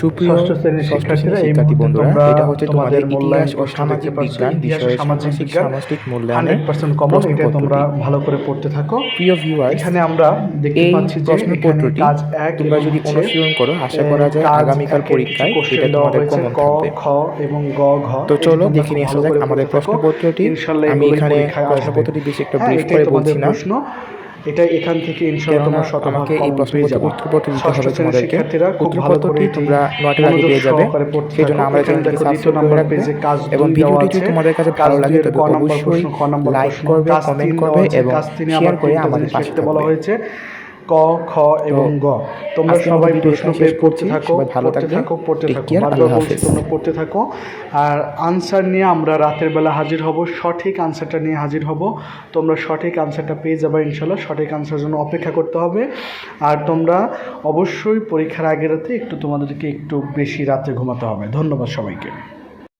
সুপ্রিয় শিক্ষার্থীরা, এই শিক্ষার্থী বন্ধুরা এটা হচ্ছে তোমাদের ইতিহাস ও সামাজিক বিজ্ঞান বিষয়ের সামাজিক সামাজিক মূল্যায়নের পার্সেন্ট কমন এটা তোমরা ভালো করে পড়তে থাকো। প্রিয় ভিউয়ার্স এখানে আমরা দেখতে পাচ্ছি যে প্রশ্ন পত্রটি কাজ এক তোমরা যদি অনুশীলন করো আশা করা যায় আগামীকাল পরীক্ষায় এটা তোমাদের কমন ক থাকবে। খ এবং গ ঘ তো চলো দেখে নিয়ে আসা যাক আমাদের। প্রশ্নপত্রটি। আমি এখানে। প্রশ্নপত্রটি বেশি একটা হ্যাঁ, ব্রিফ করে বলছি না। এটা এখান থেকে ইনশাআল্লাহ তোমরা শতভাগ এই প্রশ্নপত্র উত্তরপত্র দিতে হবে তোমাদেরকে। খুব ভালো করে তোমরা নোটের আগে পেয়ে যাবে। সেই জন্য আমরা চ্যানেলটিকে সাবস্ক্রাইব করে নাম্বার রাখবে পেজে কাজ এবং ভিডিওটি যদি তোমাদের কাছে ভালো লাগে তবে অবশ্যই লাইক করবে কমেন্ট করবে এবং শেয়ার করে আমাদের পাশে বলা হয়েছে। ক খ এবং গ। তোমরা সবাই প্রশ্ন পেয়ে পড়তে থাকো ভালো পড়তে থাকো পড়তে থাকো। care, বারবার বলছি তোমরা পড়তে থাকো। আর আনসার নিয়ে আমরা রাতের বেলা হাজির হব। সঠিক আনসারটা নিয়ে হাজির হব। তোমরা সঠিক আনসারটা পেয়ে যাবে ইনশাল্লাহ সঠিক আনসার জন্য অপেক্ষা করতে হবে। আর তোমরা অবশ্যই পরীক্ষার আগের রাতে একটু তোমাদেরকে একটু বেশি রাতে ঘুমাতে হবে। ধন্যবাদ সবাইকে।